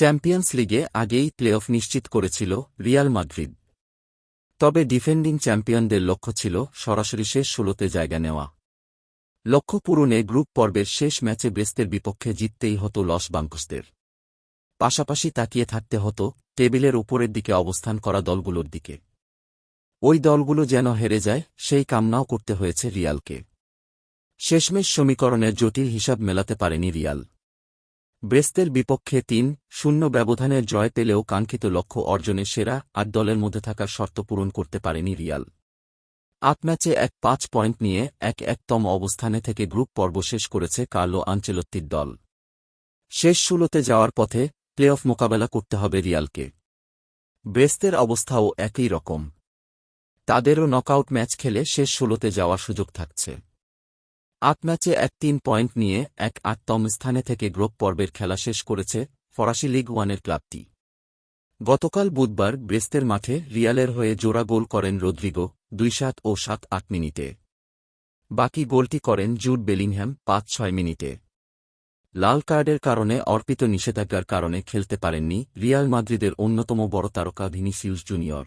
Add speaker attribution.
Speaker 1: Champions লিগে আগেই playoff নিশ্চিত করেছিল রিয়াল মাদ্রিদ। তবে ডিফেন্ডিং চ্যাম্পিয়নদের লক্ষ্য ছিল সরাসরি শেষ ষোলোতে জায়গা নেওয়া। লক্ষ্য পূরণে গ্রুপ পর্বের শেষ ম্যাচে ব্রেস্তের বিপক্ষে জিততেই হতো লস বাঙ্কসদের পাশাপাশি তাকিয়ে থাকতে হতো টেবিলের উপরের দিকে অবস্থান করা দলগুলোর দিকে। ওই দলগুলো যেন হেরে যায়, সেই কামনাও করতে হয়েছে রিয়ালকে। শেষমেশ সমীকরণের জটিল হিসাব মেলাতে পারেনি রিয়াল। ব্রেস্তের বিপক্ষে তিন শূন্য ব্যবধানের জয় পেলেও কাঙ্ক্ষিত লক্ষ্য অর্জনে সেরা আট দলের মধ্যে থাকার শর্ত পূরণ করতে পারেনি রিয়াল। আট ম্যাচে এক পাঁচ পয়েন্ট নিয়ে এক একতম অবস্থানে থেকে গ্রুপ পর্ব শেষ করেছে কার্লো আঞ্চেলত্তির দল। শেষ ষোলোতে যাওয়ার পথে প্লেঅফ মোকাবেলা করতে হবে রিয়ালকে। ব্রেস্তের অবস্থাও একই রকম। তাদেরও নকআউট ম্যাচ খেলে শেষ ষোলোতে যাওয়ার সুযোগ থাকছে। আট ম্যাচে এক তিন পয়েন্ট নিয়ে এক আটতম স্থানে থেকে গ্রুপ পর্বের খেলা শেষ করেছে ফরাসি লিগ ওয়ানের ক্লাবটি। গতকাল বুধবার ব্রেস্তের মাঠে রিয়ালের হয়ে জোড়া গোল করেন রদ্রিগো, দুই সাত ও সাত আট মিনিটে। বাকি গোলটি করেন জুড বেলিংহ্যাম পাঁচ ছয় মিনিটে। লাল কার্ডের কারণে অর্পিত নিষেধাজ্ঞার কারণে খেলতে পারেননি রিয়াল মাদ্রিদের অন্যতম বড় তারকা ভিনিসিউস জুনিয়র।